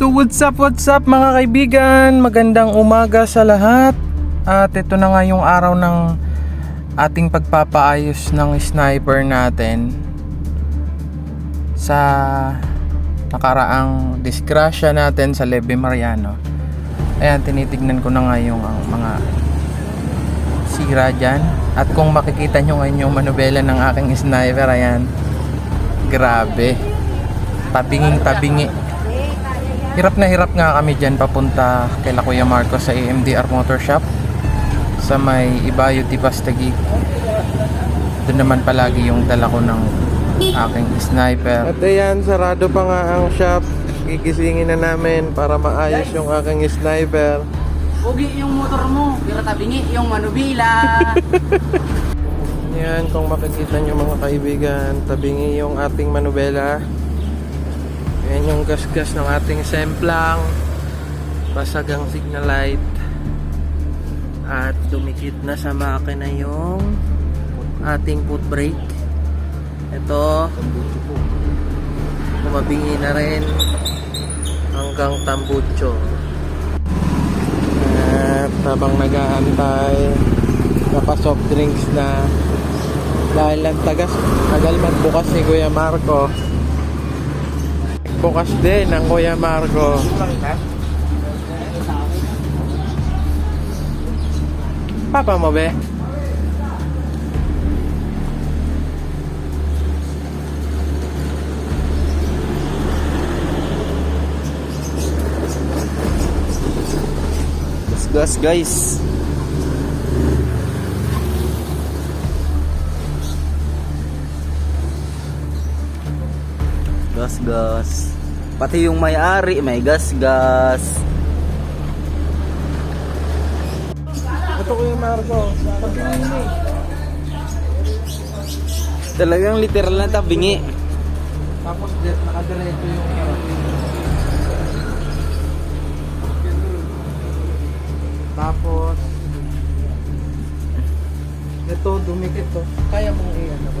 So what's up, what's up mga kaibigan? Magandang umaga sa lahat. At ito na nga yung araw ng ating pagpapaayos ng sniper natin sa nakaraang disgrasya natin sa Lebe Mariano. Ayan, tinitignan ko na nga yung ang mga sira dyan. At kung makikita nyo ngayon yung manubela ng aking sniper, ayan, grabe. Tabinging tabingi. Hirap na hirap nga kami dyan papunta kay Kuya Marco sa AMDR Motor Shop sa may Ibayo Tipastagi. Doon naman palagi yung dala ko ng aking sniper. At ayan, sarado pa nga ang shop. Gigisingin na namin para maayos yung aking sniper. Ugi yung motor mo, pero tabingi yung manubila. Yan, kung makikita nyo mga kaibigan, tabingi yung ating manubela. Yan yung gasgas ng ating semplang. Basag ang signal light. At dumikit na sa makina yung ating foot brake. Ito, kumabingi na rin hanggang tambucho. At habang nag-aantay, naka-soft drinks na dahil ang tagas, tagal magbukas ni Kuya Marco. Bukas din ang Kuya Marco. Papa mo be? Gas gas guys. Gas gas. Pati yung may-ari may gas gas. Ito Kuya Marco. Pagtingin mo. Talagang literal na tabingi. Tapos nakadiretso yung. Tapos ito dumikit to. Kaya mong iyan ako.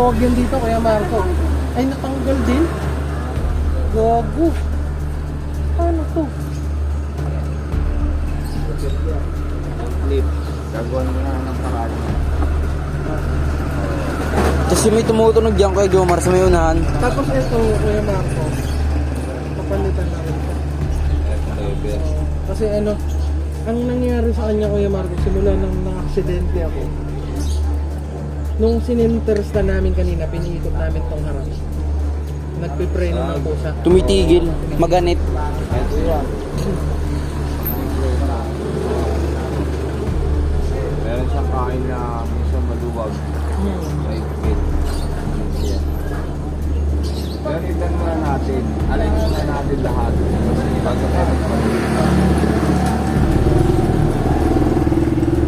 Lumog yun dito kaya Marco. Ay natanggal din. Gago. Paano to? Clip. Gagawa mo na ng paraan. Kasi may tumutunog dyan kay Jomar sa may unahan. Tapos ito kuya Marco. Papalitan na rin to. Oo. kasi ano, ang nangyari sa kanya kuya Marco simula nang na-aksidente ako. Nung sininters na namin kanina, piniikot namin tong harap. Nagpipreno ng pusa. Tumitigil. Maganit. Meron siyang kain na minsan maluwag. May tignan muna natin. Alayin muna natin lahat. Kasi magpapalita.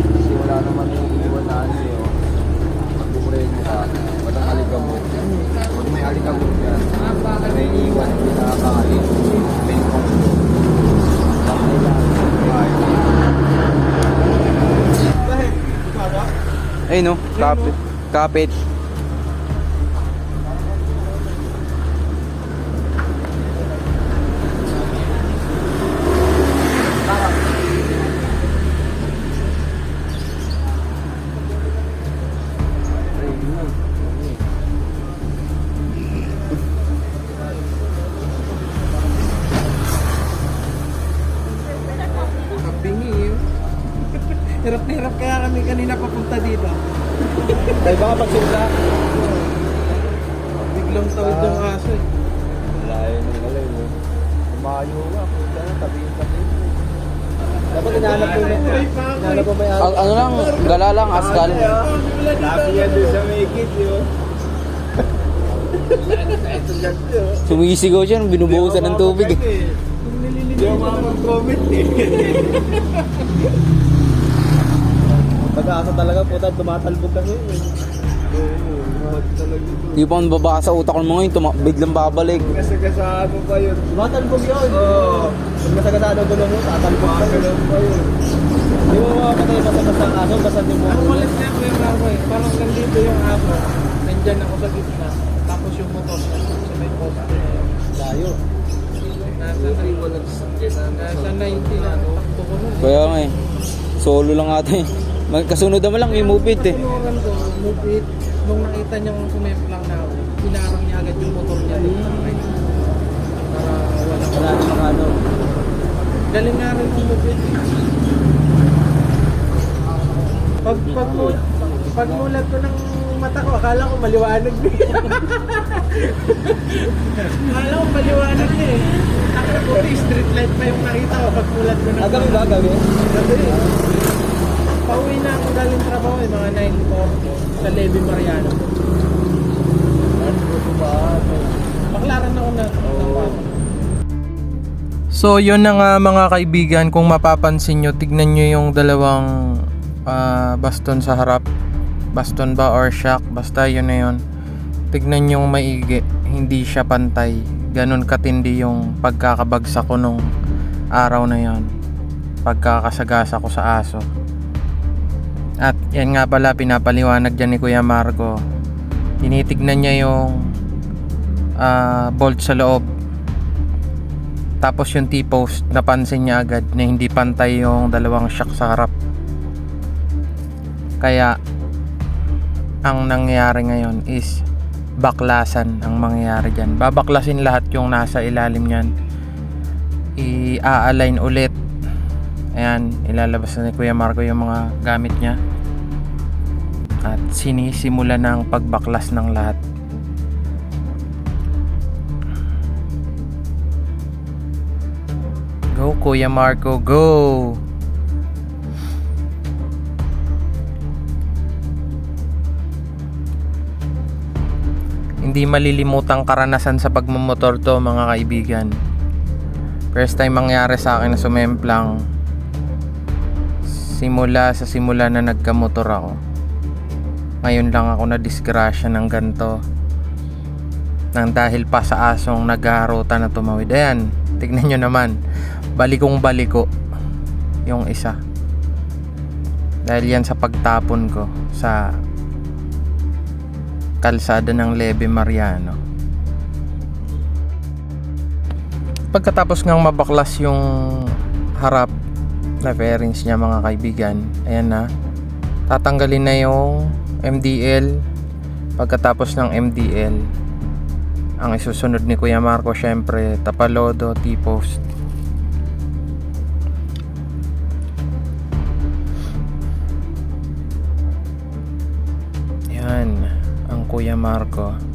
Kasi wala naman yung iwan na ano Magpupreno ka. Walang alikabot. Pag may alikabot yan, may iwan hindi nakakain. May kongso. Ay no, kapit. Kapit. Dito. Ay baka pagsimula. Biglang tawid yung aso eh. Layo ng alay mo. Tumayo nga. Punta na tabi-tabi. Dapat inaanap mo na. Inaanap mo may-ari. Ang- ano lang, gala lang, asgal. Labi yan doon sa may kit, yun. Sumisigaw siya, binubuhusan ng tubig. eh. Hindi ako makapag-comment eh. Pag-asa talaga po, tumatalbog kasi. Oo, talaga. Di pa ang baba sa utak ng mga yun, tuma- biglang babalik. Kasagasaan mo pa yun. Tumatalbog yun. Oo. Pag nasagasaan ang gulo mo, tatalbog pa yun. Di mo makapatay basta-basta ang aso, basta di mo. Ang kulit na po yung ako eh. Parang nandito yung ako. Nandyan ako sa gitna. Tapos yung motor niya sa may poste. Layo. Nasa, nasa 90 na ako. Ko nun. Kaya nga eh, solo lang ata eh. Mag- Kasunod naman lang yung move it eh. Tinuran ko, move it. Nung nakita niyang sumemplang na ako, pinarang niya agad yung motor niya dito. Para wala Wala namang ano. Galing nga rin yung move it. Pag, pag, mu- pag ko ng mata ko, akala ko maliwanag na eh. akala ko maliwanag na eh. Akala ko street light pa yung nakita ko pag mulat ko ng Ah, gabi ba? Gabi? Gabi. Pauwi na ako galing trabaho eh, mga 9 sa Levi Mariano. Baklaran ako na. So yun na nga mga kaibigan, kung mapapansin nyo, tignan nyo yung dalawang ah, baston sa harap. Baston ba or shock, basta yun na yun. Tignan nyo maigi, hindi siya pantay. Ganon katindi yung pagkakabagsak ko nung araw na yon pagkakasagasa ko sa aso. At yan nga pala pinapaliwanag dyan ni Kuya Marco. Tinitignan niya yung ah, bolt sa loob. Tapos yung T-post, napansin niya agad na hindi pantay yung dalawang shock sa harap. Kaya ang nangyayari ngayon is baklasan ang mangyayari dyan. Babaklasin lahat yung nasa ilalim niyan. I-align ulit Ayan, ilalabas na ni Kuya Marco yung mga gamit niya. At sinisimula ng pagbaklas ng lahat. Go Kuya Marco, go! Hindi malilimutang karanasan sa pagmamotor to mga kaibigan. First time mangyari sa akin na sumemplang simula sa simula na nagkamotor ako. Ngayon lang ako na disgrasya ng ganto. Nang dahil pa sa asong naghaharutan na tumawid. Ayan, tignan nyo naman. Balikong baliko yung isa. Dahil yan sa pagtapon ko sa kalsada ng Leve Mariano. Pagkatapos ngang mabaklas yung harap na fairings niya mga kaibigan, ayan na. Tatanggalin na yung MDL. Pagkatapos ng MDL, ang isusunod ni Kuya Marco syempre, tapalodo, T-post. Yan, ang Kuya Marco.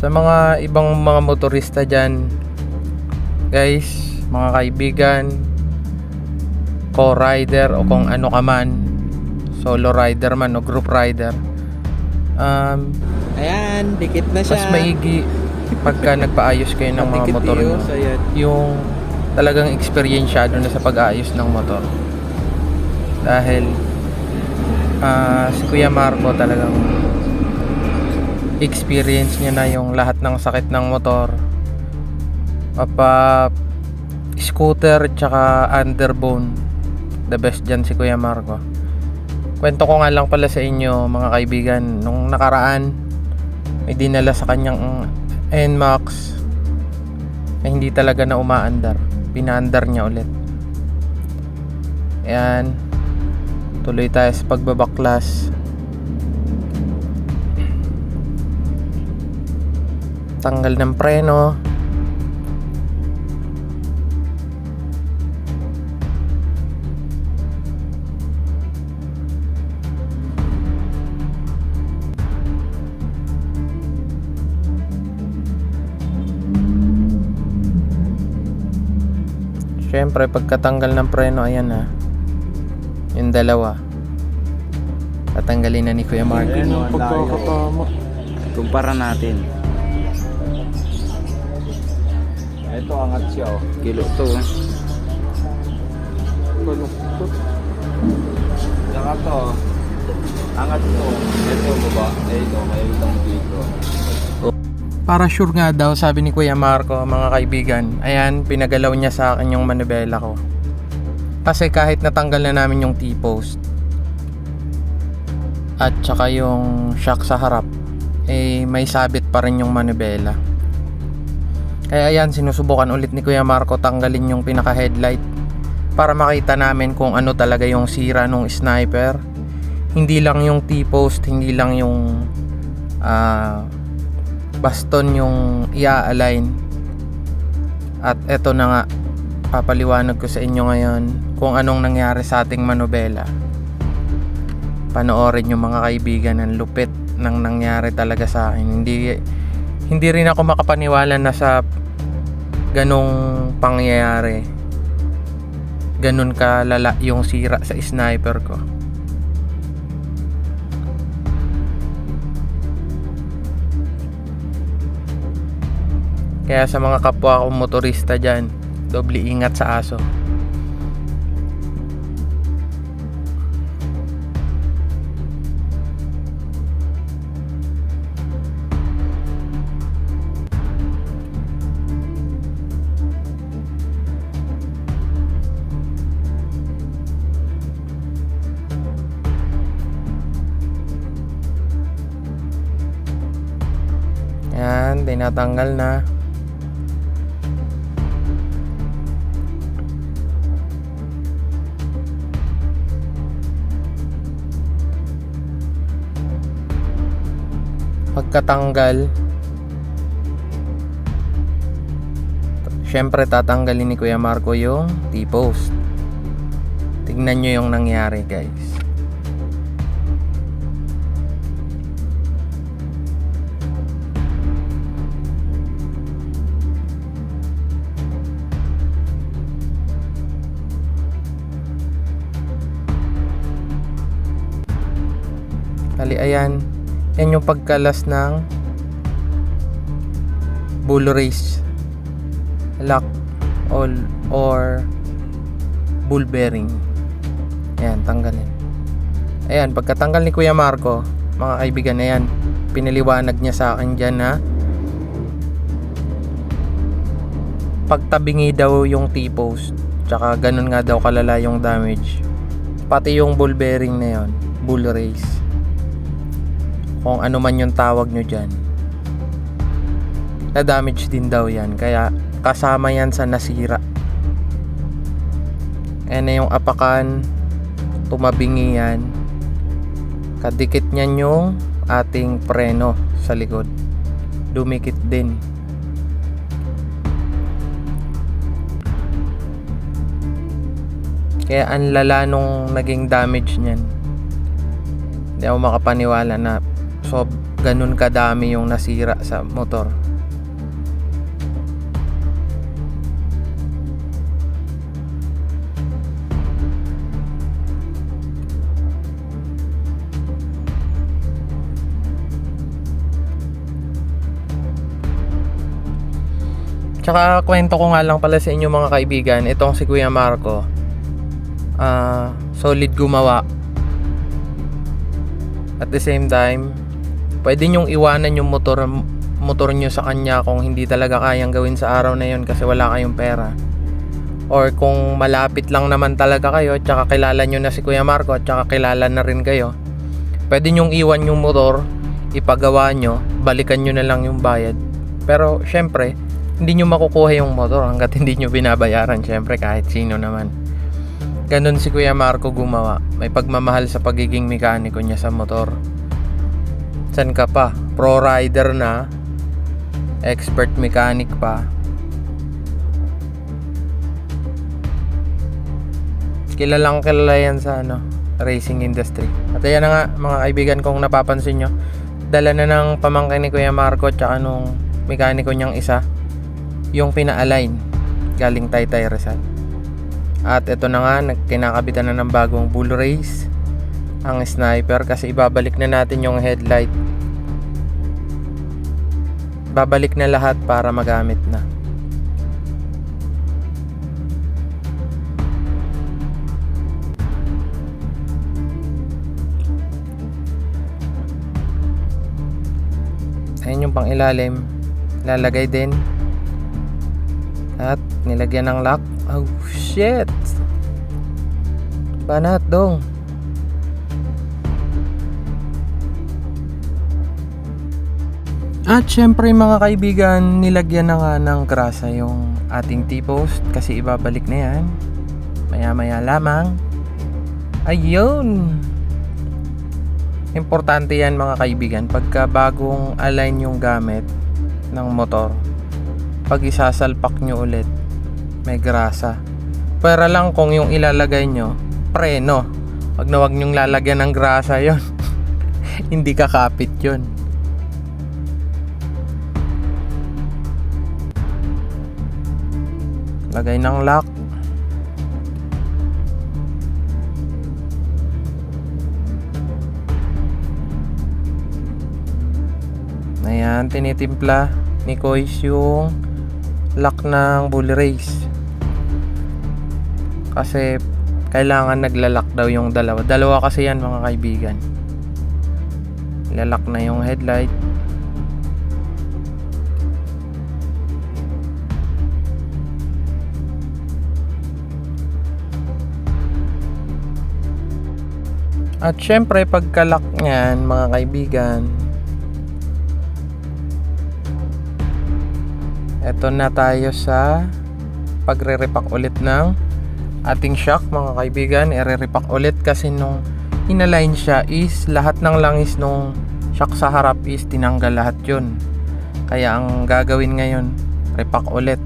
Sa mga ibang mga motorista dyan, guys, mga kaibigan, co-rider o kung ano ka man, solo rider man o group rider, um, Ayan, dikit na siya. mas maigi pagka nagpaayos kayo ng mga motor nyo. Yung talagang experiensyado na sa pag-aayos ng motor. Dahil ah, si Kuya Marco talagang experience niya na yung lahat ng sakit ng motor. Papa scooter tsaka underbone. The best dyan si Kuya Marco. Kwento ko nga lang pala sa inyo mga kaibigan nung nakaraan may dinala sa kanyang NMAX na hindi talaga na umaandar. Pinaandar niya ulit. Ayan. Tuloy tayo sa pagbabaklas. tanggal ng preno Siyempre, pagkatanggal ng preno, ayan na. Yung dalawa. Tatanggalin na ni Kuya Mark. Ayan, pagkakatama. Kumpara natin. Ito, angat siya oh. Kilo to. eh. Saka to, angat to. Ito, baba. Ito, may utang dito. Para sure nga daw, sabi ni Kuya Marco, mga kaibigan, ayan, pinagalaw niya sa akin yung manubela ko. Kasi kahit natanggal na namin yung T-post, at saka yung shock sa harap, eh may sabit pa rin yung manubela. Kaya ayan, sinusubukan ulit ni Kuya Marco tanggalin yung pinaka headlight para makita namin kung ano talaga yung sira nung sniper. Hindi lang yung T-post, hindi lang yung ah baston yung ia-align. At eto na nga papaliwanag ko sa inyo ngayon kung anong nangyari sa ating manobela. Panoorin yung mga kaibigan ng lupit ng nangyari talaga sa akin. Hindi hindi rin ako makapaniwala na sa ganong pangyayari ganon kalala yung sira sa sniper ko Kaya sa mga kapwa kong motorista dyan, doble ingat sa aso. Tinatanggal na. pagkatanggal syempre tatanggalin ni Kuya Marco yung T-post tignan nyo yung nangyari guys ayan. Yan yung pagkalas ng bull race. Lock all or bull bearing. Ayan tanggalin. Ayan pagkatanggal ni Kuya Marco mga kaibigan ayan pinaliwanag niya sa akin dyan na pagtabingi daw yung T-post tsaka ganun nga daw kalala yung damage. Pati yung bull bearing na yon bull race kung ano man yung tawag nyo dyan. Na damage din daw yan kaya kasama yan sa nasira. Ayan na yung apakan tumabingi yan. Kadikit niyan yung ating preno sa likod. Dumikit din. Kaya ang lala nung naging damage niyan. Hindi ako makapaniwala na so ganun kadami yung nasira sa motor. Tsaka kwento ko nga lang pala sa inyo mga kaibigan, itong si Kuya Marco, ah solid gumawa. At the same time pwede nyong iwanan yung motor motor nyo sa kanya kung hindi talaga kayang gawin sa araw na yun kasi wala kayong pera or kung malapit lang naman talaga kayo tsaka kilala nyo na si Kuya Marco at tsaka kilala na rin kayo pwede nyong iwan yung motor ipagawa nyo balikan nyo na lang yung bayad pero syempre hindi nyo makukuha yung motor hanggat hindi nyo binabayaran syempre kahit sino naman Ganon si Kuya Marco gumawa. May pagmamahal sa pagiging mekaniko niya sa motor. San ka pa? Pro rider na. Expert mechanic pa. Kilalang kilala yan sa ano, racing industry. At ayan na nga mga kaibigan kung napapansin nyo. Dala na ng pamangkin ni Kuya Marco tsaka nung mekaniko niyang isa. Yung pina-align galing Taytay Rizal. At ito na nga, nag- kinakabitan na ng bagong bull race ang sniper kasi ibabalik na natin yung headlight. Babalik na lahat para magamit na. Ayan yung pang ilalim. Lalagay din. At nilagyan ng lock. Oh shit. Banat dong. At syempre mga kaibigan, nilagyan na nga ng grasa yung ating T-post kasi ibabalik na yan. Maya maya lamang. Ayun! Importante yan mga kaibigan pagka bagong align yung gamit ng motor. Pag isasalpak nyo ulit, may grasa. Pero lang kung yung ilalagay nyo, preno. Wag na wag nyong lalagyan ng grasa yon Hindi kakapit yon Lagay ng lock. Ayan, tinitimpla ni Kois yung lock ng bull race. Kasi kailangan naglalak daw yung dalawa. Dalawa kasi yan mga kaibigan. Lalak na yung headlight. At syempre pagkalak niyan mga kaibigan Eto na tayo sa pagre-repack ulit ng ating shock mga kaibigan. Ire-repack ulit kasi nung inalign siya is lahat ng langis nung shock sa harap is tinanggal lahat yun. Kaya ang gagawin ngayon, repack ulit.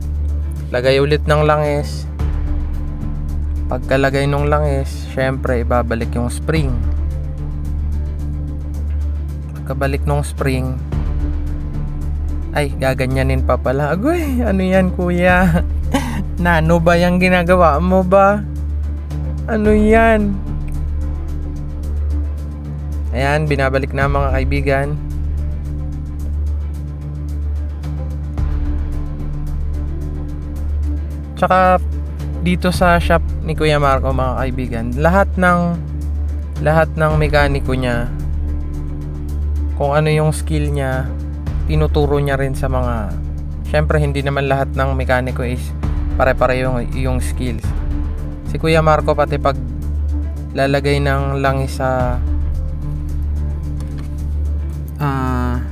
Lagay ulit ng langis. Pagkalagay ng langis, syempre ibabalik yung spring. Pagkabalik ng spring, ay, gaganyanin pa pala. Agoy, ano yan kuya? Nano ba yung ginagawa mo ba? Ano yan? Ayan, binabalik na mga kaibigan. Tsaka dito sa shop ni Kuya Marco mga kaibigan, lahat ng lahat ng mekaniko niya kung ano yung skill niya tinuturo niya rin sa mga syempre hindi naman lahat ng mekaniko is pare-pare yung, yung skills. Si Kuya Marco pati pag lalagay ng langis sa ah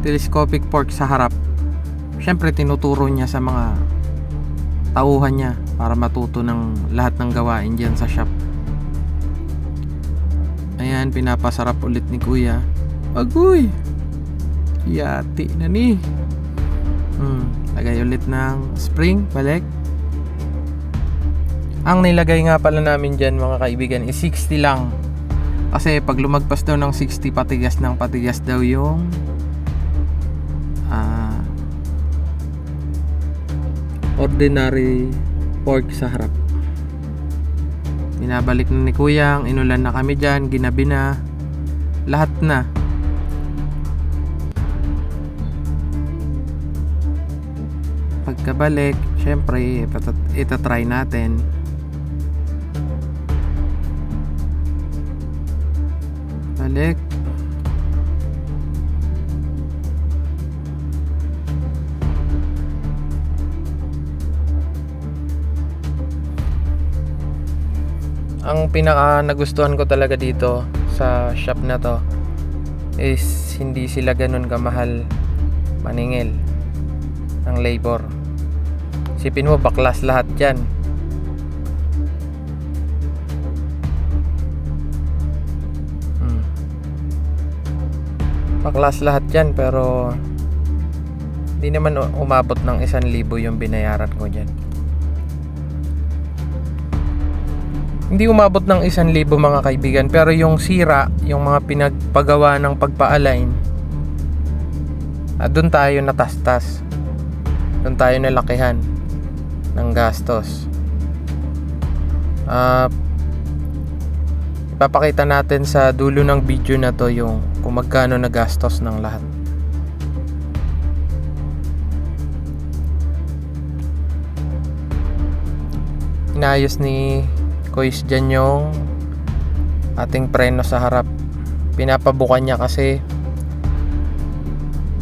telescopic fork sa harap syempre tinuturo niya sa mga tauhan niya para matuto ng lahat ng gawain dyan sa shop ayan pinapasarap ulit ni Kuya agoy Yati na ni. Hmm, lagay ulit ng spring, balik. Ang nilagay nga pala namin dyan mga kaibigan is 60 lang. Kasi pag lumagpas daw ng 60 patigas ng patigas daw yung ordinary pork sa harap. Binabalik na ni Kuyang, inulan na kami dyan, ginabi na. Lahat na. pagkabalik, syempre, itat- itatry natin. Balik. Ang pinaka nagustuhan ko talaga dito sa shop na to is hindi sila ganun kamahal maningil ng labor. Sipin mo, baklas lahat yan. Hmm. Baklas lahat yan, pero hindi naman umabot ng isang libo yung binayaran ko dyan. Hindi umabot ng isang libo mga kaibigan, pero yung sira, yung mga pinagpagawa ng pagpa-align, ah, doon tayo natastas. Doon tayo nalakihan ng gastos. Ah, ipapakita natin sa dulo ng video na to yung kung magkano nagastos ng lahat. Inayos ni Kois dyan yung ating preno sa harap. Pinapabukan niya kasi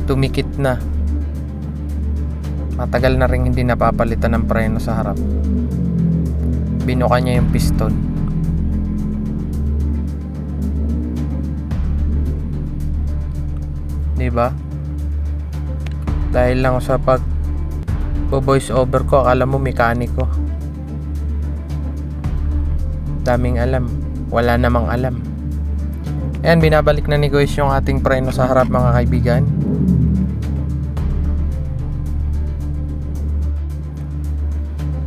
tumikit na. Matagal na rin hindi napapalitan ng preno sa harap. Binuka niya yung piston. Di ba? Dahil lang sa pag voice over ko, akala mo mekaniko. Daming alam. Wala namang alam. Ayan, binabalik na ni Goys yung ating preno sa harap mga kaibigan.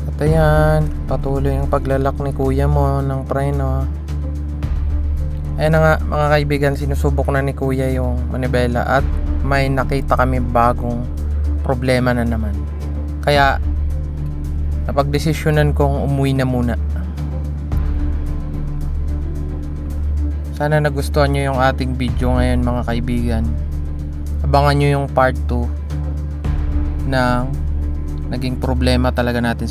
At ayan, patuloy ang paglalak ni kuya mo ng preno. Ayan na nga mga kaibigan, sinusubok na ni kuya yung manibela at may nakita kami bagong problema na naman. Kaya napagdesisyonan kong umuwi na muna. Sana nagustuhan nyo yung ating video ngayon mga kaibigan. Abangan nyo yung part 2 ng naging problema talaga natin